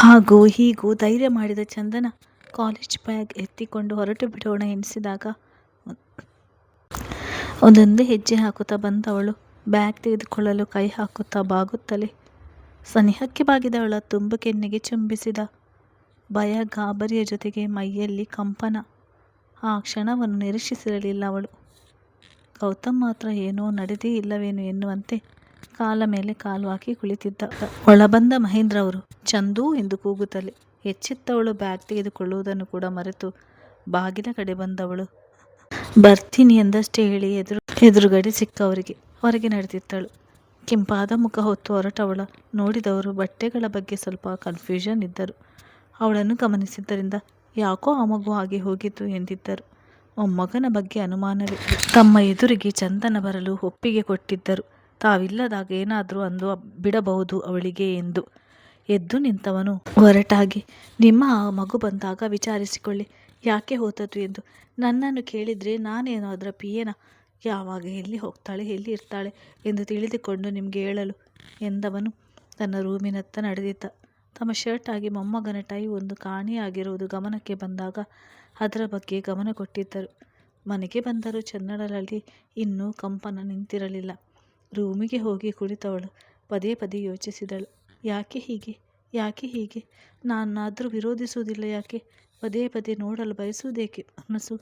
ಹಾಗೂ ಹೀಗೂ ಧೈರ್ಯ ಮಾಡಿದ ಚಂದನ ಕಾಲೇಜ್ ಬ್ಯಾಗ್ ಎತ್ತಿಕೊಂಡು ಹೊರಟು ಬಿಡೋಣ ಎನಿಸಿದಾಗ ಒಂದೊಂದೇ ಹೆಜ್ಜೆ ಹಾಕುತ್ತಾ ಬಂದವಳು. ಬ್ಯಾಗ್ ತೆಗೆದುಕೊಳ್ಳಲು ಕೈ ಹಾಕುತ್ತಾ ಬಾಗುತ್ತಲೇ ಸನಿಹಕ್ಕೆ ಬಾಗಿದವಳ ತುಂಬು ಕೆನ್ನೆಗೆ ಚುಂಬಿಸಿದ ಭಯ ಗಾಬರಿಯ ಜೊತೆಗೆ ಮೈಯಲ್ಲಿ ಕಂಪನ. ಆ ಕ್ಷಣವನ್ನು ನಿರೀಕ್ಷಿಸಿರಲಿಲ್ಲ ಅವಳು. ಗೌತಮ್ ಮಾತ್ರ ಏನೋ ನಡೆದೇ ಇಲ್ಲವೇನು ಎನ್ನುವಂತೆ ಕಾಲ ಮೇಲೆ ಕಾಲು ಹಾಕಿ ಕುಳಿತಿದ್ದ ಒಳಬಂದ ಮಹೇಂದ್ರ ಅವರು, ಚಂದು ಎಂದು ಕೂಗುತ್ತಲೇ. ಹೆಚ್ಚಿತ್ತವಳು ಬ್ಯಾಗ್ ತೆಗೆದುಕೊಳ್ಳುವುದನ್ನು ಕೂಡ ಮರೆತು ಬಾಗಿಲ ಕಡೆ ಬಂದವಳು. ಬರ್ತೀನಿ ಎಂದಷ್ಟೇ ಹೇಳಿ ಎದುರು, ಎದುರುಗಡೆ ಸಿಕ್ಕವರಿಗೆ ಹೊರಗೆ ನಡೆದಿದ್ದಳು. ಕೆಂಪಾದ ಮುಖ ಹೊತ್ತು ಹೊರಟವಳ. ನೋಡಿದವರು ಬಟ್ಟೆಗಳ ಬಗ್ಗೆ ಸ್ವಲ್ಪ ಕನ್ಫ್ಯೂಷನ್ ಇದ್ದರು. ಅವಳನ್ನು ಗಮನಿಸಿದ್ದರಿಂದ ಯಾಕೋ ಆ ಮಗು ಹಾಗೆ ಹೋಗಿತ್ತು ಎಂದಿದ್ದರು. ಮೊಮ್ಮಗನ ಬಗ್ಗೆ ಅನುಮಾನವೇ ತಮ್ಮ ಎದುರಿಗೆ ಚಂದನ ಬರಲು ಒಪ್ಪಿಗೆ ಕೊಟ್ಟಿದ್ದರು. ತಾವಿಲ್ಲದಾಗ ಏನಾದರೂ ಅಂದು ಬಿಡಬಹುದು ಅವಳಿಗೆ ಎಂದು ಎದ್ದು ನಿಂತವನು. ಹೊರಟಾಗಿ, ನಿಮ್ಮ ಆ ಮಗು ಬಂದಾಗ ವಿಚಾರಿಸಿಕೊಳ್ಳಿ. ಯಾಕೆ ಹೋತದ್ದು ಎಂದು. ನನ್ನನ್ನು ಕೇಳಿದರೆ ನಾನೇನು ಅದರ ಪಿಯೇನ? ಯಾವಾಗ ಎಲ್ಲಿ ಹೋಗ್ತಾಳೆ, ಎಲ್ಲಿ ಇರ್ತಾಳೆ ಎಂದು ತಿಳಿದುಕೊಂಡು ನಿಮಗೆ ಹೇಳಲು ಎಂದವನು ತನ್ನ ರೂಮಿನತ್ತ ನಡೆದಿದ್ದ. ತಮ್ಮ ಶರ್ಟ್ ಆಗಿ ಮೊಮ್ಮಗನ ಟೈ ಒಂದು ಕಾಣಿಯಾಗಿರುವುದು ಗಮನಕ್ಕೆ ಬಂದಾಗ ಅದರ ಬಗ್ಗೆ ಗಮನ ಕೊಟ್ಟಿದ್ದರು. ಮನೆಗೆ ಬಂದರೂ ಚನ್ನಡಲಲ್ಲಿ ಇನ್ನೂ ಕಂಪನ ನಿಂತಿರಲಿಲ್ಲ. ರೂಮಿಗೆ ಹೋಗಿ ಕುಳಿತವಳು. ಪದೇ ಪದೇ ಯೋಚಿಸಿದಳು. ಯಾಕೆ ಹೀಗೆ? ಯಾಕೆ ಹೀಗೆ? ನಾನಾದರೂ ವಿರೋಧಿಸುವುದಿಲ್ಲ ಯಾಕೆ? ಪದೇ ಪದೇ ನೋಡಲು ಬಯಸುವುದೇಕೆ? ಮನಸ್ಸು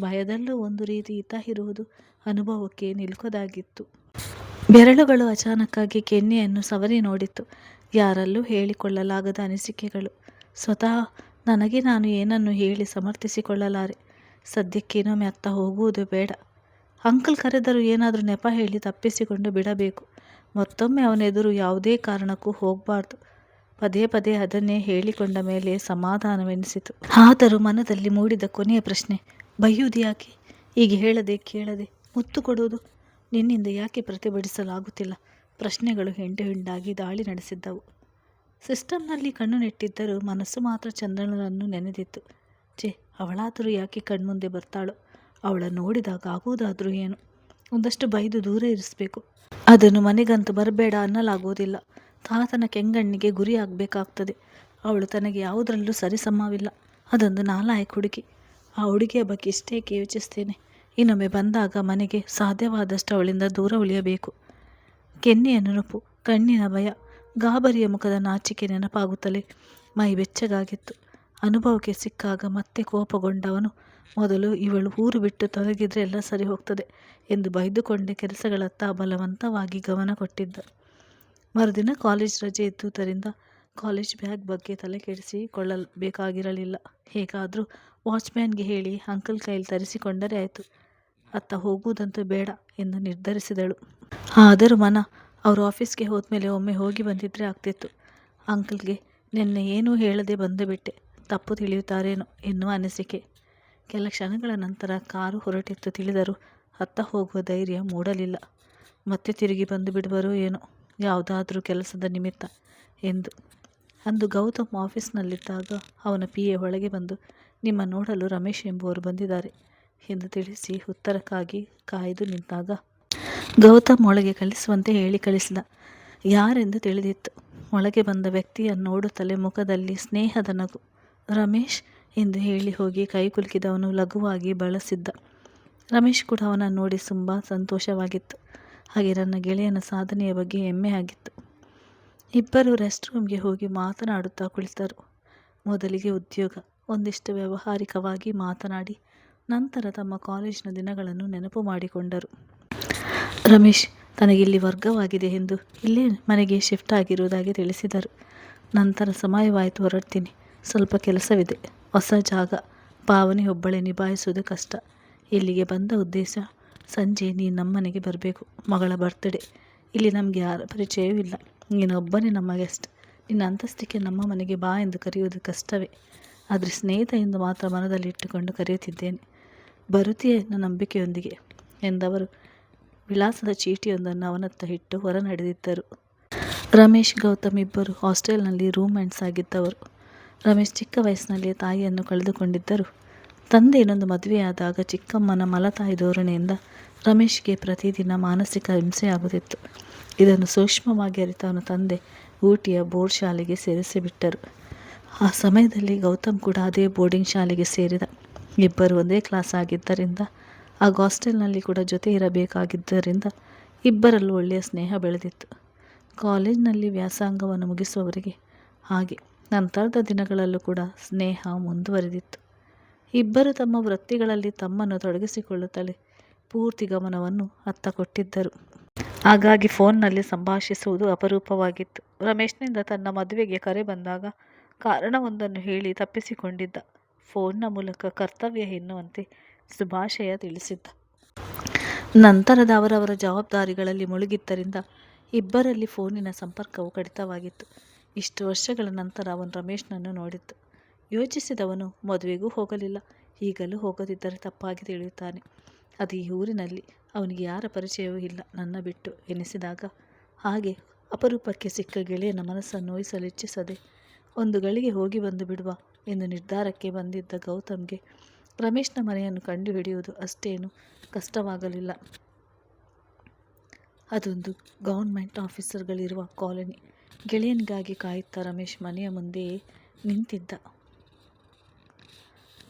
ಭಯದಲ್ಲೂ ಒಂದು ರೀತಿ ಹಿತ ಇರುವುದು ಅನುಭವಕ್ಕೆ ನಿಲುಕದಾಗಿತ್ತು. ಬೆರಳುಗಳು ಅಚಾನಕ್ಕಾಗಿ ಕೆನ್ನೆಯನ್ನು ಸವರಿ ನೋಡಿತ್ತು. ಯಾರಲ್ಲೂ ಹೇಳಿಕೊಳ್ಳಲಾಗದ ಅನಿಸಿಕೆಗಳು. ಸ್ವತಃ ನನಗೆ ನಾನು ಏನನ್ನು ಹೇಳಿ ಸಮರ್ಥಿಸಿಕೊಳ್ಳಲಾರೆ? ಸದ್ಯಕ್ಕೇನೊಮ್ಮೆ ಅತ್ತ ಹೋಗುವುದು ಬೇಡ. ಅಂಕಲ್ ಕರೆದರೂ ಏನಾದರೂ ನೆಪ ಹೇಳಿ ತಪ್ಪಿಸಿಕೊಂಡು ಬಿಡಬೇಕು. ಮತ್ತೊಮ್ಮೆ ಅವನೆದುರು ಯಾವುದೇ ಕಾರಣಕ್ಕೂ ಹೋಗಬಾರ್ದು. ಪದೇ ಪದೇ ಅದನ್ನೇ ಹೇಳಿಕೊಂಡ ಮೇಲೆ ಸಮಾಧಾನವೆನಿಸಿತು. ಆದರೂ ಮನದಲ್ಲಿ ಮೂಡಿದ ಕೊನೆಯ ಪ್ರಶ್ನೆ, ಬೈಯುವುದು ಯಾಕೆ? ಈಗ ಹೇಳದೆ ಕೇಳದೆ ಮುತ್ತು ಕೊಡುವುದು? ನಿನ್ನಿಂದ ಯಾಕೆ ಪ್ರತಿಭಟಿಸಲಾಗುತ್ತಿಲ್ಲ? ಪ್ರಶ್ನೆಗಳು ಹೆಂಡು ಹಿಂಡಾಗಿ ದಾಳಿ ನಡೆಸಿದ್ದವು. ಸಿಸ್ಟಮ್ನಲ್ಲಿ ಕಣ್ಣು ನೆಟ್ಟಿದ್ದರೂ ಮನಸ್ಸು ಮಾತ್ರ ಚಂದ್ರನನ್ನು ನೆನೆದಿತ್ತು. ಛೇ, ಅವಳಾದರೂ ಯಾಕೆ ಕಣ್ಮುಂದೆ ಬರ್ತಾಳೋ? ಅವಳ ನೋಡಿದಾಗ ಆಗುವುದಾದರೂ ಏನು? ಒಂದಷ್ಟು ಬೈದು ದೂರ ಇರಿಸಬೇಕು. ಅದನ್ನು ಮನೆಗಂತೂ ಬರಬೇಡ ಅನ್ನಲಾಗುವುದಿಲ್ಲ ತಾತನ ಕೆಂಗಣ್ಣಿಗೆ ಗುರಿ ಆಗಬೇಕಾಗ್ತದೆ ಅವಳು ತನಗೆ ಯಾವುದರಲ್ಲೂ ಸರಿಸಮವಿಲ್ಲ. ಅದೊಂದು ನಾಲಾಯಕ ಹುಡುಗಿ. ಆ ಹುಡುಗಿಯ ಬಗ್ಗೆ ಇಷ್ಟೇ ಯೋಚಿಸ್ತೇನೆ? ಇನ್ನೊಮ್ಮೆ ಬಂದಾಗ ಮನೆಗೆ ಸಾಧ್ಯವಾದಷ್ಟು ಅವಳಿಂದ ದೂರ ಉಳಿಯಬೇಕು. ಕೆನ್ನೆಯ ನೆನಪು ಕಣ್ಣಿನ ಭಯ, ಗಾಬರಿಯ ಮುಖದ ನಾಚಿಕೆ ನೆನಪಾಗುತ್ತಲೇ ಮೈ ಬೆಚ್ಚಗಾಗಿತ್ತು. ಅನುಭವಕ್ಕೆ ಸಿಕ್ಕಾಗ ಮತ್ತೆ ಕೋಪಗೊಂಡವನು ಮೊದಲು ಇವಳು ಊರು ಬಿಟ್ಟು ತೊಲಗಿದ್ರೆ ಎಲ್ಲ ಸರಿ ಹೋಗ್ತದೆ ಎಂದು ಬೈದುಕೊಂಡೆ ಕೆಲಸಗಳತ್ತ ಬಲವಂತವಾಗಿ ಗಮನ ಕೊಟ್ಟಿದ್ದ. ಮರುದಿನ ಕಾಲೇಜ್ ರಜೆ ಇದ್ದುದರಿಂದ ಕಾಲೇಜ್ ಬ್ಯಾಗ್ ಬಗ್ಗೆ ತಲೆ ಕೆಡಿಸಿಕೊಳ್ಳಬೇಕಾಗಿರಲಿಲ್ಲ. ಹೇಗಾದರೂ ವಾಚ್ಮ್ಯಾನ್ಗೆ ಹೇಳಿ ಅಂಕಲ್ ಕೈಲಿ ತರಿಸಿಕೊಂಡರೆ ಆಯಿತು. ಅತ್ತ ಹೋಗುವುದಂತೂ ಬೇಡ ಎಂದು ನಿರ್ಧರಿಸಿದಳು. ಆದರೂ ಮನ ಅವರು ಆಫೀಸ್ಗೆ ಹೋದ್ಮೇಲೆ ಒಮ್ಮೆ ಹೋಗಿ ಬಂದಿದ್ದರೆ ಆಗ್ತಿತ್ತು. ಅಂಕಲ್ಗೆ, ನಿನ್ನೆ ಏನೂ ಹೇಳದೆ ಬಂದು ಬಿಟ್ಟೆ. ತಪ್ಪು ತಿಳಿಯುತ್ತಾರೇನೋ ಎನ್ನುವ ಅನಿಸಿಕೆ. ಕೆಲ ಕ್ಷಣಗಳ ನಂತರ ಕಾರು ಹೊರಟಿತ್ತು. ತಿಳಿದರು ಹತ್ತ ಹೋಗುವ ಧೈರ್ಯ ಮೂಡಲಿಲ್ಲ. ಮತ್ತೆ ತಿರುಗಿ ಬಂದು ಬಿಡುವರೋ ಏನೋ, ಯಾವುದಾದ್ರೂ ಕೆಲಸದ ನಿಮಿತ್ತ ಎಂದು. ಅಂದು ಗೌತಮ್ ಆಫೀಸ್ನಲ್ಲಿದ್ದಾಗ ಅವನ ಪಿ ಎ ಒಳಗೆ ಬಂದು, ನಿಮ್ಮ ನೋಡಲು ರಮೇಶ್ ಎಂಬುವರು ಬಂದಿದ್ದಾರೆ ಎಂದು ತಿಳಿಸಿ ಉತ್ತರಕ್ಕಾಗಿ ಕಾಯ್ದು ನಿಂತಾಗ ಗೌತಮ್ ಒಳಗೆ ಕಳಿಸುವಂತೆ ಹೇಳಿ ಕಳಿಸಿದ. ಯಾರೆಂದು ತಿಳಿದಿತ್ತು. ಒಳಗೆ ಬಂದ ವ್ಯಕ್ತಿಯನ್ನು ನೋಡುತ್ತಲೇ ಮುಖದಲ್ಲಿ ಸ್ನೇಹದ ನಗು. ರಮೇಶ್ ಎಂದು ಹೇಳಿ ಹೋಗಿ ಕೈ ಕುಲುಕಿದವನು ಲಘುವಾಗಿ ಬಳಸಿದ್ದ. ರಮೇಶ್ ಕೂಡ ಅವನ ನೋಡಿ ತುಂಬ ಸಂತೋಷವಾಗಿತ್ತು. ಹಾಗೆ ನನ್ನ ಗೆಳೆಯನ ಸಾಧನೆಯ ಬಗ್ಗೆ ಹೆಮ್ಮೆ ಆಗಿತ್ತು. ಇಬ್ಬರು ರೆಸ್ಟ್ ರೂಮ್ಗೆ ಹೋಗಿ ಮಾತನಾಡುತ್ತಾ ಕುಳಿತರು. ಮೊದಲಿಗೆ ಉದ್ಯೋಗ, ಒಂದಿಷ್ಟು ವ್ಯಾವಹಾರಿಕವಾಗಿ ಮಾತನಾಡಿ, ನಂತರ ತಮ್ಮ ಕಾಲೇಜಿನ ದಿನಗಳನ್ನು ನೆನಪು ಮಾಡಿಕೊಂಡರು. ರಮೇಶ್ ತನಗಿಲ್ಲಿ ವರ್ಗವಾಗಿದೆ ಎಂದು ಇಲ್ಲೇ ಮನೆಗೆ ಶಿಫ್ಟ್ ಆಗಿರುವುದಾಗಿ ತಿಳಿಸಿದರು. ನಂತರ ಸಮಯವಾಯಿತು ಹೊರಡ್ತೀನಿ. ಸ್ವಲ್ಪ ಕೆಲಸವಿದೆ. ಹೊಸ ಜಾಗ. ಭಾವನೆ ಒಬ್ಬಳೆ ನಿಭಾಯಿಸುವುದು ಕಷ್ಟ. ಇಲ್ಲಿಗೆ ಬಂದ ಉದ್ದೇಶ, ಸಂಜೆ ನೀನು ನಮ್ಮನೆಗೆ ಬರಬೇಕು, ಮಗಳ ಬರ್ತ್ಡೇ ಇಲ್ಲಿ ನಮಗೆ ಯಾರ ಪರಿಚಯವೂ ಇಲ್ಲ. ನೀನೊಬ್ಬನೇ ನಮ್ಮ ಗೆಸ್ಟ್ ನಿನ್ನ ಅಂತಸ್ತಿಕೆ ನಮ್ಮ ಮನೆಗೆ ಬಾ ಎಂದು ಕರೆಯುವುದು ಕಷ್ಟವೇ. ಆದರೆ ಸ್ನೇಹಿತ ಎಂದು ಮಾತ್ರ ಮನದಲ್ಲಿ ಇಟ್ಟುಕೊಂಡು ಕರೆಯುತ್ತಿದ್ದೇನೆ. ಬರುತ್ತೀಯೇ ನನ್ನ ನಂಬಿಕೆಯೊಂದಿಗೆ ಎಂದವರು ವಿಳಾಸದ ಚೀಟಿಯೊಂದನ್ನು ಅವನತ್ತ ಇಟ್ಟು ಹೊರ ನಡೆದಿದ್ದರು ರಮೇಶ್, ಗೌತಮ್ ಇಬ್ಬರು ಹಾಸ್ಟೆಲ್ನಲ್ಲಿ ರೂಮ್ಮೇಟ್ಸ್ ಆಗಿದ್ದವರು. ರಮೇಶ್ ಚಿಕ್ಕ ವಯಸ್ಸಿನಲ್ಲಿ ತಾಯಿಯನ್ನು ಕಳೆದುಕೊಂಡಿದ್ದರು. ತಂದೆ ಇನ್ನೊಂದು ಮದುವೆಯಾದಾಗ ಚಿಕ್ಕಮ್ಮನ ಮಲತಾಯಿ ಧೋರಣೆಯಿಂದ ರಮೇಶ್ಗೆ ಪ್ರತಿದಿನ ಮಾನಸಿಕ ಹಿಂಸೆಯಾಗುತ್ತಿತ್ತು. ಇದನ್ನು ಸೂಕ್ಷ್ಮವಾಗಿ ಅರಿತ ಅವನ ತಂದೆ ಊಟಿಯ ಬೋರ್ಡ್ ಶಾಲೆಗೆ ಸೇರಿಸಿಬಿಟ್ಟರು. ಆ ಸಮಯದಲ್ಲಿ ಗೌತಮ್ ಕೂಡ ಅದೇ ಬೋರ್ಡಿಂಗ್ ಶಾಲೆಗೆ ಸೇರಿದ. ಇಬ್ಬರು ಒಂದೇ ಕ್ಲಾಸ್ ಆಗಿದ್ದರಿಂದ ಆ ಹಾಸ್ಟೆಲ್ನಲ್ಲಿ ಕೂಡ ಜೊತೆ ಇರಬೇಕಾಗಿದ್ದರಿಂದ ಇಬ್ಬರಲ್ಲೂ ಒಳ್ಳೆಯ ಸ್ನೇಹ ಬೆಳೆದಿತ್ತು. ಕಾಲೇಜ್ನಲ್ಲಿ ವ್ಯಾಸಂಗವನ್ನು ಮುಗಿಸುವವರಿಗೆ ಹಾಗೆ ನಂತರದ ದಿನಗಳಲ್ಲೂ ಕೂಡ ಸ್ನೇಹ ಮುಂದುವರೆದಿತ್ತು. ಇಬ್ಬರು ತಮ್ಮ ವೃತ್ತಿಗಳಲ್ಲಿ ತಮ್ಮನ್ನು ತೊಡಗಿಸಿಕೊಳ್ಳುತ್ತಲೇ ಪೂರ್ತಿ ಗಮನವನ್ನು ಅತ್ತ ಕೊಟ್ಟಿದ್ದರು ಹಾಗಾಗಿ ಫೋನ್ನಲ್ಲಿ ಸಂಭಾಷಿಸುವುದು ಅಪರೂಪವಾಗಿತ್ತು. ರಮೇಶ್ನಿಂದ ತನ್ನ ಮದುವೆಗೆ ಕರೆ ಬಂದಾಗ ಕಾರಣವೊಂದನ್ನು ಹೇಳಿ ತಪ್ಪಿಸಿಕೊಂಡಿದ್ದ. ಫೋನ್ನ ಮೂಲಕ ಕರ್ತವ್ಯ ಎನ್ನುವಂತೆ ಶುಭಾಶಯ ತಿಳಿಸಿದ್ದ. ನಂತರದ ಅವರವರ ಜವಾಬ್ದಾರಿಗಳಲ್ಲಿ ಮುಳುಗಿದ್ದರಿಂದ ಇಬ್ಬರಲ್ಲಿ ಫೋನಿನ ಸಂಪರ್ಕವು ಕಡಿತವಾಗಿತ್ತು. ಇಷ್ಟು ವರ್ಷಗಳ ನಂತರ ಅವನು ರಮೇಶ್ನನ್ನು ನೋಡಿದ್ದು ಯೋಚಿಸಿದವನು ಮದುವೆಗೂ ಹೋಗಲಿಲ್ಲ. ಈಗಲೂ ಹೋಗದಿದ್ದರೆ ತಪ್ಪಾಗಿ ತಿಳಿಯುತ್ತಾನೆ. ಅದು ಈ ಊರಿನಲ್ಲಿ ಅವನಿಗೆ ಯಾರ ಪರಿಚಯವೂ ಇಲ್ಲ. ನನ್ನ ಬಿಟ್ಟು ಎನಿಸಿದಾಗ ಹಾಗೆ ಅಪರೂಪಕ್ಕೆ ಸಿಕ್ಕ ಗೆಳೆಯನ ಮನಸ್ಸನ್ನು ನೋಯಿಸಲು ಇಚ್ಛಿಸದೆ ಒಂದು ಗಳಿಗೆ ಹೋಗಿ ಬಂದು ಬಿಡುವ ಎಂದು ನಿರ್ಧಾರಕ್ಕೆ ಬಂದಿದ್ದ ಗೌತಮ್ಗೆ ರಮೇಶ್ನ ಮನೆಯನ್ನು ಕಂಡುಹಿಡಿಯುವುದು ಅಷ್ಟೇನು ಕಷ್ಟವಾಗಲಿಲ್ಲ. ಅದೊಂದು ಗೌರ್ಮೆಂಟ್ ಆಫೀಸರ್ಗಳಿರುವ ಕಾಲೋನಿ. ಗೆಳೆಯನಿಗಾಗಿ ಕಾಯುತ್ತಾ ರಮೇಶ್ ಮನೆಯ ಮುಂದೆ ನಿಂತಿದ್ದ.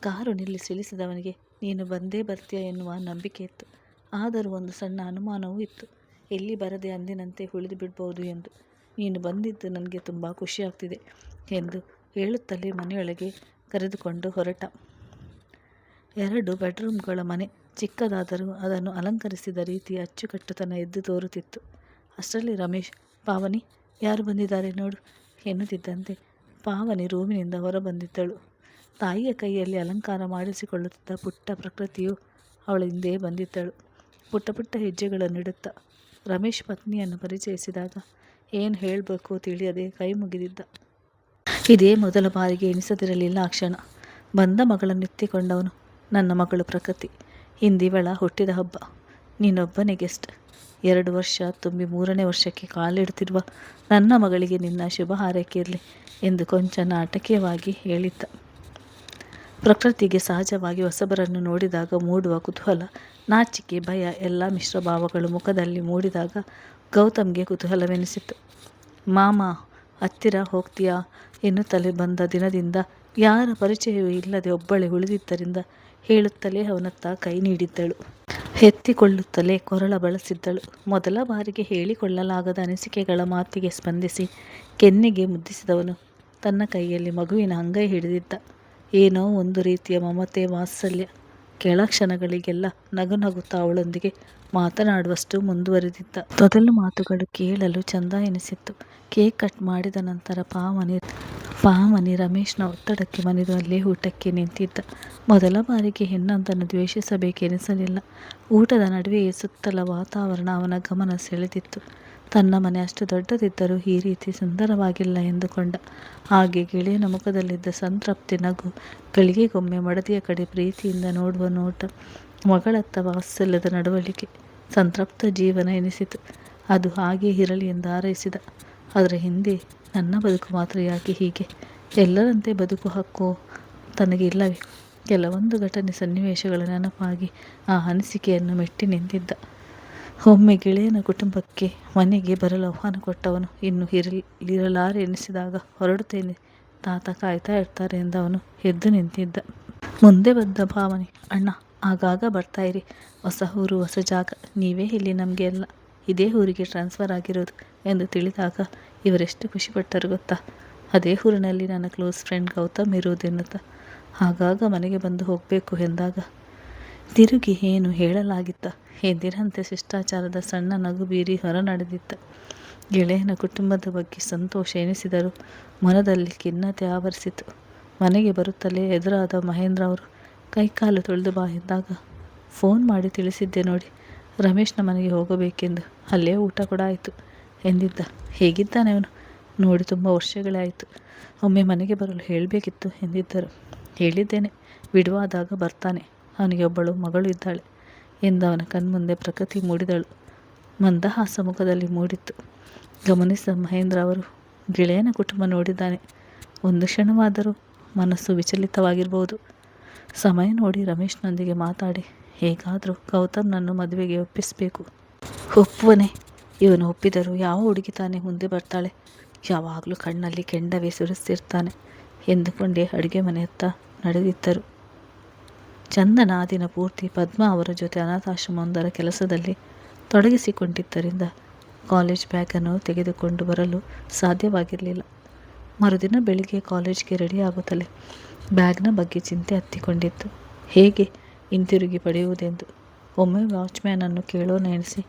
ಕಾರು ನಿಲ್ಲಿಸಿ ಇಳಿಸಿದವನಿಗೆ ನೀನು ಬಂದೇ ಬರ್ತೀಯ ಎನ್ನುವ ನಂಬಿಕೆ ಇತ್ತು. ಆದರೂ ಒಂದು ಸಣ್ಣ ಅನುಮಾನವೂ ಇತ್ತು. ಎಲ್ಲಿ ಬರದೆ ಅಂದಿನಂತೆ ಉಳಿದು ಬಿಡ್ಬೋದು ಎಂದು. ನೀನು ಬಂದಿದ್ದು ನನಗೆ ತುಂಬ ಖುಷಿಯಾಗ್ತಿದೆ ಎಂದು ಹೇಳುತ್ತಲೇ ಮನೆಯೊಳಗೆ ಕರೆದುಕೊಂಡು ಹೊರಟ. ಎರಡು ಬೆಡ್ರೂಮ್ಗಳ ಮನೆ ಚಿಕ್ಕದಾದರೂ ಅದನ್ನು ಅಲಂಕರಿಸಿದ ರೀತಿ ಅಚ್ಚುಕಟ್ಟುತನ ಎದ್ದು ತೋರುತ್ತಿತ್ತು. ಅಷ್ಟರಲ್ಲಿ ರಮೇಶ್ ಪಾವನಿ ಯಾರು ಬಂದಿದ್ದಾರೆ ನೋಡು. ಎನ್ನುತ್ತಿದ್ದಂತೆ ಪಾವನಿ ರೂಮಿನಿಂದ ಹೊರಬಂದಿದ್ದಳು. ತಾಯಿಯ ಕೈಯಲ್ಲಿ ಅಲಂಕಾರ ಮಾಡಿಸಿಕೊಳ್ಳುತ್ತಿದ್ದ ಪುಟ್ಟ ಪ್ರಕೃತಿಯು ಅವಳ ಹಿಂದೆ ಬಂದಿದ್ದಳು. ಪುಟ್ಟ ಪುಟ್ಟ ಹೆಜ್ಜೆಗಳನ್ನಿಡುತ್ತಾ ರಮೇಶ್ ಪತ್ನಿಯನ್ನು ಪರಿಚಯಿಸಿದಾಗ ಏನು ಹೇಳಬೇಕು ತಿಳಿಯದೆ ಕೈ ಮುಗಿದಿದ್ದ. ಇದೇ ಮೊದಲ ಬಾರಿಗೆ ಎನಿಸದಿರಲಿಲ್ಲ ಆ ಕ್ಷಣ. ಬಂದ ಮಗಳನ್ನೆತ್ತಿಕೊಂಡವನು ನನ್ನ ಮಗಳು ಪ್ರಕೃತಿ. ಹಿಂದಿವಳ ಹುಟ್ಟಿದ ಹಬ್ಬ. ನೀನೊಬ್ಬನೇ ಗೆಸ್ಟ್ ಎರಡು ವರ್ಷ ತುಂಬಿ ಮೂರನೇ ವರ್ಷಕ್ಕೆ ಕಾಲಿಡುತ್ತಿರುವ ನನ್ನ ಮಗಳಿಗೆ ನಿನ್ನ ಶುಭ ಹಾರೈಕೆ ಇರಲಿ ಎಂದು ಕೊಂಚ ನಾಟಕೀಯವಾಗಿ ಹೇಳಿದ್ದ. ಪ್ರಕೃತಿಗೆ ಸಹಜವಾಗಿ ಹೊಸಬರನ್ನು ನೋಡಿದಾಗ ಮೂಡುವ ಕುತೂಹಲ, ನಾಚಿಕೆ, ಭಯ, ಎಲ್ಲ ಮಿಶ್ರ ಭಾವಗಳು ಮುಖದಲ್ಲಿ ಮೂಡಿದಾಗ ಗೌತಮ್ಗೆ ಕುತೂಹಲವೆನಿಸಿತು ಮಾಮ, ಹತ್ತಿರ ಹೋಗ್ತೀಯಾ? ಎನ್ನುತ್ತಲೇ ಬಂದ ದಿನದಿಂದ ಯಾರ ಪರಿಚಯವೂ ಇಲ್ಲದೆ ಒಬ್ಬಳೆ ಉಳಿದಿದ್ದರಿಂದ ಹೇಳುತ್ತಲೇ ಅವನತ್ತ ಕೈ ನೀಡಿದ್ದಳು. ಎತ್ತಿಕೊಳ್ಳುತ್ತಲೇ ಕೊರಳ ಬಳಸಿದ್ದಳು. ಮೊದಲ ಬಾರಿಗೆ ಹೇಳಿಕೊಳ್ಳಲಾಗದ ಅನಿಸಿಕೆಗಳ ಮಾತಿಗೆ ಸ್ಪಂದಿಸಿ ಕೆನ್ನೆಗೆ ಮುದ್ದಿಸಿದವನು. ತನ್ನ ಕೈಯಲ್ಲಿ ಮಗುವಿನ ಅಂಗೈ ಹಿಡಿದಿದ್ದ. ಏನೋ ಒಂದು ರೀತಿಯ ಮಮತೆ, ವಾತ್ಸಲ್ಯ. ಕೆಳ ಕ್ಷಣಗಳಿಗೆಲ್ಲ ನಗು ನಗುತ್ತಾ ಅವಳೊಂದಿಗೆ ಮಾತನಾಡುವಷ್ಟು ಮುಂದುವರೆದಿದ್ದ. ತೊದಲು ಮಾತುಗಳು ಕೇಳಲು ಚಂದ ಎನಿಸಿತ್ತು. ಕೇಕ್ ಕಟ್ ಮಾಡಿದ ನಂತರ ಪಾವನಿ ಪಾವನಿ ರಮೇಶ್ನ ಒತ್ತಡಕ್ಕೆ ಮನಿದು ಅಲ್ಲೇ ಊಟಕ್ಕೆ ನಿಂತಿದ್ದ. ಮೊದಲ ಬಾರಿಗೆ ಹೆಣ್ಣೊಂದನ್ನು ದ್ವೇಷಿಸಬೇಕೆನಿಸಲಿಲ್ಲ. ಊಟದ ನಡುವೆಯೇ ಸುತ್ತಲ ವಾತಾವರಣ ಅವನ ಗಮನ ಸೆಳೆದಿತ್ತು. ತನ್ನ ಮನೆ ಅಷ್ಟು ದೊಡ್ಡದಿದ್ದರೂ ಈ ರೀತಿ ಸುಂದರವಾಗಿಲ್ಲ ಎಂದುಕೊಂಡ. ಹಾಗೆ ಗೆಳೆಯನ ಮುಖದಲ್ಲಿದ್ದ ಸಂತೃಪ್ತಿ ನಗು, ಗಳಿಗೆಗೊಮ್ಮೆ ಮಡದಿಯ ಕಡೆ ಪ್ರೀತಿಯಿಂದ ನೋಡುವ ನೋಟ, ಮಗಳತ್ತ ವಾತ್ಸಲ್ಯದ ನಡವಳಿಕೆ, ಸಂತೃಪ್ತ ಜೀವನ ಎನಿಸಿತು. ಅದು ಹಾಗೇ ಇರಲಿ ಎಂದು ಹಾರೈಸಿದ. ಅದರ ಹಿಂದೆ ನನ್ನ ಬದುಕು ಮಾತ್ರ ಯಾಕೆ ಹೀಗೆ? ಎಲ್ಲರಂತೆ ಬದುಕು ಹಕ್ಕು. ತನಗೆ ಇಲ್ಲವೇ ಕೆಲವೊಂದು ಘಟನೆ ಸನ್ನಿವೇಶಗಳ ನೆನಪಾಗಿ ಆ ಅನಿಸಿಕೆಯನ್ನು ಮೆಟ್ಟಿ ನಿಂತಿದ್ದ. ಒಮ್ಮೆ ಗೆಳೆಯನ ಕುಟುಂಬಕ್ಕೆ ಮನೆಗೆ ಬರಲು ಆಹ್ವಾನ ಕೊಟ್ಟವನು. ಇನ್ನು ಇರಲಾರೆ ಎನಿಸಿದಾಗ ಹೊರಡುತ್ತೇನೆ. ತಾತ ಕಾಯ್ತಾ ಇರ್ತಾರೆ ಎಂದವನು ಎದ್ದು ನಿಂತಿದ್ದ. ಮುಂದೆ ಬಂದ ಭಾವನೆ, ಅಣ್ಣ, ಆಗಾಗ ಬರ್ತಾ ಇರಿ. ಹೊಸ ಊರು, ಹೊಸ ಜಾಗ. ನೀವೇ ಇಲ್ಲಿ ನಮಗೆ ಎಲ್ಲ. ಇದೇ ಊರಿಗೆ ಟ್ರಾನ್ಸ್ಫರ್ ಆಗಿರೋದು ಎಂದು ತಿಳಿದಾಗ ಇವರೆಷ್ಟು ಖುಷಿಪಟ್ಟರು ಗೊತ್ತಾ? ಅದೇ ಊರಿನಲ್ಲಿ ನನ್ನ ಕ್ಲೋಸ್ ಫ್ರೆಂಡ್ ಗೌತಮ್ ಇರುವುದೆನ್ನುತ್ತ ಆಗಾಗ ಮನೆಗೆ ಬಂದು ಹೋಗಬೇಕು ಎಂದಾಗ ತಿರುಗಿ ಏನು ಹೇಳಲಾಗಿತ್ತ? ಎಂದಿರಂತೆ ಶಿಷ್ಟಾಚಾರದ ಸಣ್ಣ ನಗು ಬೀರಿ ಹೊರ ನಡೆದಿತ್ತ ಗೆಳೆಯನ ಕುಟುಂಬದ ಬಗ್ಗೆ ಸಂತೋಷ ಎನಿಸಿದರೂ. ಮನದಲ್ಲಿ ಖಿನ್ನತೆ ಆವರಿಸಿತು ಮನೆಗೆ ಬರುತ್ತಲೇ ಎದುರಾದ ಮಹೇಂದ್ರ ಅವರು ಕೈಕಾಲು ತೊಳೆದು ಬಾ ಎಂದಾಗ, ಫೋನ್ ಮಾಡಿ ತಿಳಿಸಿದ್ದೆ ನೋಡಿ. ರಮೇಶ್ನ ಮನೆಗೆ ಹೋಗಬೇಕೆಂದು. ಅಲ್ಲೇ ಊಟ ಕೂಡ ಆಯಿತು. ಎಂದಿದ್ದ? ಹೇಗಿದ್ದಾನೆ ಅವನು? ನೋಡಿ, ತುಂಬ ವರ್ಷಗಳಾಯಿತು. ಒಮ್ಮೆ ಮನೆಗೆ ಬರಲು ಹೇಳಬೇಕಿತ್ತು ಎಂದಿದ್ದರು. ಹೇಳಿದ್ದೇನೆ ಬಿಡುವಾದಾಗ ಬರ್ತಾನೆ. ಅವನಿಗೆ ಒಬ್ಬಳು ಮಗಳು ಇದ್ದಾಳೆ ಎಂದವನ ಕಣ್ಮುಂದೆ ಪ್ರಕೃತಿ ಮೂಡಿದಳು. ಮಂದಹಾಸ ಮುಖದಲ್ಲಿ ಮೂಡಿತ್ತು. ಗಮನಿಸಿದ ಮಹೇಂದ್ರ ಅವರು, ಗೆಳೆಯನ ಕುಟುಂಬ ನೋಡಿದ್ದಾನೆ. ಒಂದು ಕ್ಷಣವಾದರೂ ಮನಸ್ಸು ವಿಚಲಿತವಾಗಿರ್ಬೋದು ಸಮಯ ನೋಡಿ ರಮೇಶ್ನೊಂದಿಗೆ ಮಾತಾಡಿ, ಹೇಗಾದರೂ ಗೌತಮ್ನನ್ನು ಮದುವೆಗೆ ಒಪ್ಪಿಸಬೇಕು. ಒಪ್ಪುವನೇ. ಇವನು ಒಪ್ಪಿದರೂ ಯಾವ ಹುಡುಗಿ ತಾನೇ ಮುಂದೆ ಬರ್ತಾಳೆ? ಯಾವಾಗಲೂ ಕಣ್ಣಲ್ಲಿ ಕೆಂಡವೇ ಸುರಿಸ್ತಿರ್ತಾನೆ ಎಂದುಕೊಂಡೇ ಅಡುಗೆ ಮನೆಯತ್ತ ನಡೆದಿದ್ದರು. ಚಂದನ ಆ ದಿನ ಪೂರ್ತಿ ಪದ್ಮ ಅವರ ಜೊತೆ ಅನಾಥಾಶ್ರಮವೊಂದರ ಕೆಲಸದಲ್ಲಿ ತೊಡಗಿಸಿಕೊಂಡಿದ್ದರಿಂದ ಕಾಲೇಜ್ ಬ್ಯಾಗನ್ನು ತೆಗೆದುಕೊಂಡು ಬರಲು ಸಾಧ್ಯವಾಗಿರಲಿಲ್ಲ. ಮರುದಿನ ಬೆಳಿಗ್ಗೆ ಕಾಲೇಜ್ಗೆ ರೆಡಿಯಾಗುತ್ತಲೇ ಬ್ಯಾಗ್ನ ಬಗ್ಗೆ ಚಿಂತೆ ಹತ್ತಿಕೊಂಡಿತ್ತು. ಹೇಗೆ ಹಿಂತಿರುಗಿ ಪಡೆಯುವುದೆಂದು ಒಮ್ಮೆ ವಾಚ್ಮ್ಯಾನನ್ನು ಕೇಳೋ ಎನಿಸಿ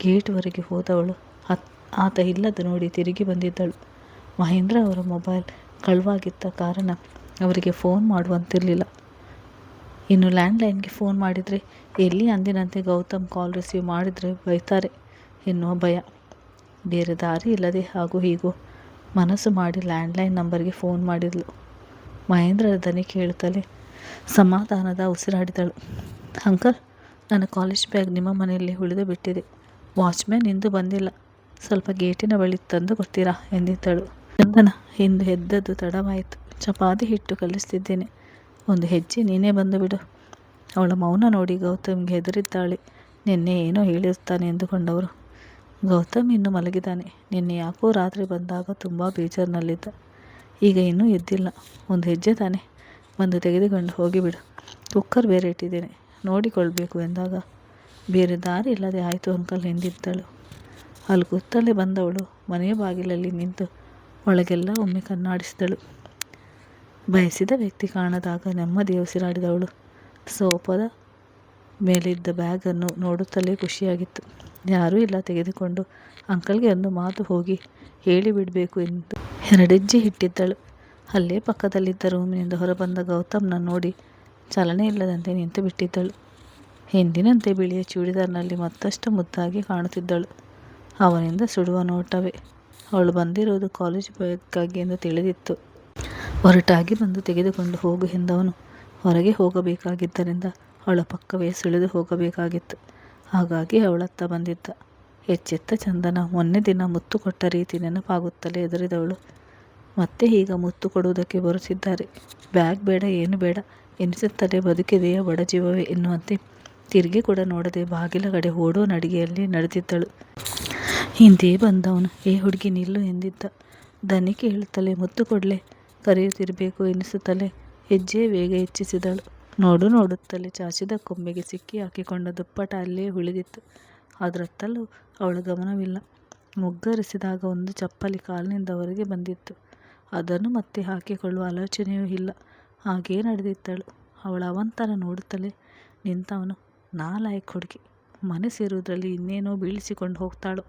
ಗೇಟ್ವರೆಗೆ ಹೋದವಳು. ಹತ್ ಆತ ಇಲ್ಲದ ನೋಡಿ ತಿರುಗಿ ಬಂದಿದ್ದಳು. ಮಹೇಂದ್ರ ಅವರ ಮೊಬೈಲ್ ಕಳುವಾಗಿದ್ದ ಕಾರಣ ಅವರಿಗೆ ಫೋನ್ ಮಾಡುವಂತಿರಲಿಲ್ಲ. ಇನ್ನು ಲ್ಯಾಂಡ್ಲೈನ್ಗೆ ಫೋನ್ ಮಾಡಿದರೆ, ಎಲ್ಲಿ ಅಂದಿನಂತೆ ಗೌತಮ್ ಕಾಲ್ ರಿಸೀವ್ ಮಾಡಿದರೆ ಬೈತಾರೆ ಎನ್ನುವ ಭಯ. ಬೇರೆ ದಾರಿ ಇಲ್ಲದೆ ಹಾಗೂ ಹೀಗೂ ಮನಸ್ಸು ಮಾಡಿ ಲ್ಯಾಂಡ್ಲೈನ್ ನಂಬರ್ಗೆ ಫೋನ್ ಮಾಡಿದ್ಲು. ಮಹೇಂದ್ರರ ದನಿ ಕೇಳುತ್ತಲೇ ಸಮಾಧಾನದ ಉಸಿರಾಡಿದಳು. ಅಂಕಲ್, ನನ್ನ ಕಾಲೇಜ್ ಬ್ಯಾಗ್ ನಿಮ್ಮ ಮನೆಯಲ್ಲಿ ಉಳಿದು ಬಿಟ್ಟಿದೆ. ವಾಚ್ಮ್ಯಾನ್ ಇಂದು ಬಂದಿಲ್ಲ. ಸ್ವಲ್ಪ ಗೇಟಿನ ಬಳಿ ತಂದು ಕೊಡ್ತೀರಾ? ಎಂದಿದ್ದಳು. ಚಂದನ ಇಂದು ಎದ್ದದ್ದು ತಡವಾಯಿತು. ಚಪಾತಿ ಹಿಟ್ಟು ಕಲಿಸ್ತಿದ್ದೇನೆ. ಒಂದು ಹೆಜ್ಜೆ ನೀನೇ ಬಂದು ಬಿಡು. ಅವಳ ಮೌನ ನೋಡಿ ಗೌತಮ್ಗೆ ಹೆದರಿದ್ದಾಳೆ. ನಿನ್ನೆ ಏನೋ ಹೇಳಿರ್ತಾನೆ ಎಂದುಕೊಂಡವರು. ಗೌತಮ್ ಇನ್ನೂ ಮಲಗಿದ್ದಾನೆ. ನಿನ್ನೆ ಯಾಕೋ ರಾತ್ರಿ ಬಂದಾಗ ತುಂಬ ಬೇಜಾರ್ನಲ್ಲಿದ್ದ. ಈಗ ಇನ್ನೂ ಎದ್ದಿಲ್ಲ. ಒಂದು ಹೆಜ್ಜೆ ತಾನೆ. ಬಂದು ತೆಗೆದುಕೊಂಡು ಹೋಗಿಬಿಡು. ಕುಕ್ಕರ್ ಬೇರೆ ಇಟ್ಟಿದ್ದೇನೆ. ನೋಡಿಕೊಳ್ಬೇಕು ಎಂದಾಗ ಬೇರೆ ದಾರಿ ಇಲ್ಲದೆ ಆಯಿತು ಅಂಕಲ್ ಎಂದಿದ್ದಳು. ಅಲ್ಲಿ ಕೂತಲ್ಲೇ ಬಂದವಳು ಮನೆಯ ಬಾಗಿಲಲ್ಲಿ ನಿಂತು ಒಳಗೆಲ್ಲ ಒಮ್ಮೆ ಕಣ್ಣಾಡಿಸಿದಳು. ಬಯಸಿದ ವ್ಯಕ್ತಿ ಕಾಣದಾಗ ನೆಮ್ಮದಿ ಉಸಿರಾಡಿದವಳು. ಸೋಪದ ಮೇಲಿದ್ದ ಬ್ಯಾಗನ್ನು ನೋಡುತ್ತಲೇ ಖುಷಿಯಾಗಿತ್ತು. ಯಾರೂ ಇಲ್ಲ ತೆಗೆದುಕೊಂಡು ಅಂಕಲ್ಗೆ ಒಂದು ಮಾತು ಹೋಗಿ ಹೇಳಿಬಿಡಬೇಕು ಎಂದು ಎರಡೆಜ್ಜೆ ಇಟ್ಟಿದ್ದಳು ಅಲ್ಲೇ ಪಕ್ಕದಲ್ಲಿದ್ದ ರೂಮಿನಿಂದ ಹೊರಬಂದ ಗೌತಮ್ನ ನೋಡಿ ಚಲನೆ ಇಲ್ಲದಂತೆ ನಿಂತು ಬಿಟ್ಟಿದ್ದಳು ಎಂದಿನಂತೆ ಬಿಳಿಯ ಚೂಡಿದಾರ್ನಲ್ಲಿ ಮತ್ತಷ್ಟು ಮುದ್ದಾಗಿ ಕಾಣುತ್ತಿದ್ದಳು. ಅವನಿಂದ ಸುಡುವ ನೋಟವೇ. ಅವಳು ಬಂದಿರುವುದು ಕಾಲೇಜ್ ಬ್ಯಾಗ್ಗಾಗಿ ಎಂದು ತಿಳಿದಿತ್ತು. ಹೊರಟಾಗಿ ಬಂದು ತೆಗೆದುಕೊಂಡು ಹೋಗು ಎಂದವನು. ಹೊರಗೆ ಹೋಗಬೇಕಾಗಿದ್ದರಿಂದ ಅವಳ ಪಕ್ಕವೇ ಸುಳಿದು ಹೋಗಬೇಕಾಗಿತ್ತು. ಹಾಗಾಗಿ ಅವಳತ್ತ ಬಂದಿದ್ದ. ಎಚ್ಚೆತ್ತ ಚಂದನ ಮೊನ್ನೆ ದಿನ ಮುತ್ತು ಕೊಟ್ಟ ರೀತಿ ನೆನಪಾಗುತ್ತಲೇ ಎದುರಿದವಳು. ಮತ್ತೆ ಈಗ ಮುತ್ತು ಕೊಡುವುದಕ್ಕೆ ಬರುತ್ತಿದ್ದಾರೆ. ಬ್ಯಾಗ್ ಬೇಡ, ಏನು ಬೇಡ ಎನಿಸುತ್ತಲೇ ಬದುಕಿದೆಯಾ ಬಡಜೀವವೇ ಎನ್ನುವಂತೆ ತಿರುಗಿ ಕೂಡ ನೋಡದೆ ಬಾಗಿಲ ಕಡೆ ಓಡೋ ನಡಿಗೆಯಲ್ಲಿ ನಡೆದಿದ್ದಳು ಹಿಂದೆ ಬಂದವನು, ಏ ಹುಡುಗಿ, ನಿಲ್ಲು ಎಂದಿದ್ದ. ದನಿ ಕೇಳುತ್ತಲೇ, ಮುತ್ತು ಕೊಡಲೆ, ಕರೆಯುತ್ತಿರಬೇಕು ಎನಿಸುತ್ತಲೇ ಹೆಜ್ಜೆ ವೇಗ ಹೆಚ್ಚಿಸಿದಳು. ನೋಡು, ನೋಡುತ್ತಲೇ ಚಾಚಿದ ಕೊಂಬೆಗೆ ಸಿಕ್ಕಿ ಹಾಕಿಕೊಂಡ ದುಪ್ಪಟ ಅಲ್ಲೇ ಉಳಿದಿತ್ತು. ಅದರತ್ತಲೂ ಅವಳ ಗಮನವಿಲ್ಲ. ಮುಗ್ಗರಿಸಿದಾಗ ಒಂದು ಚಪ್ಪಲಿ ಕಾಲಿನಿಂದ ಹೊರಗೆ ಬಂದಿತ್ತು. ಅದನ್ನು ಮತ್ತೆ ಹಾಕಿಕೊಳ್ಳುವ ಆಲೋಚನೆಯೂ ಇಲ್ಲ. ಹಾಗೇ ನಡೆದಿದ್ದಳು. ಅವಳ ಅವಂತನ ನೋಡುತ್ತಲೇ ನಿಂತವನು. ನಾಲಾಯಕ್ ಹುಡುಗಿ. ಮನಸ್ಸಿರೋದ್ರಲ್ಲಿ ಇನ್ನೇನೋ ಬೀಳಿಸಿಕೊಂಡು ಹೋಗ್ತಾಳೋ.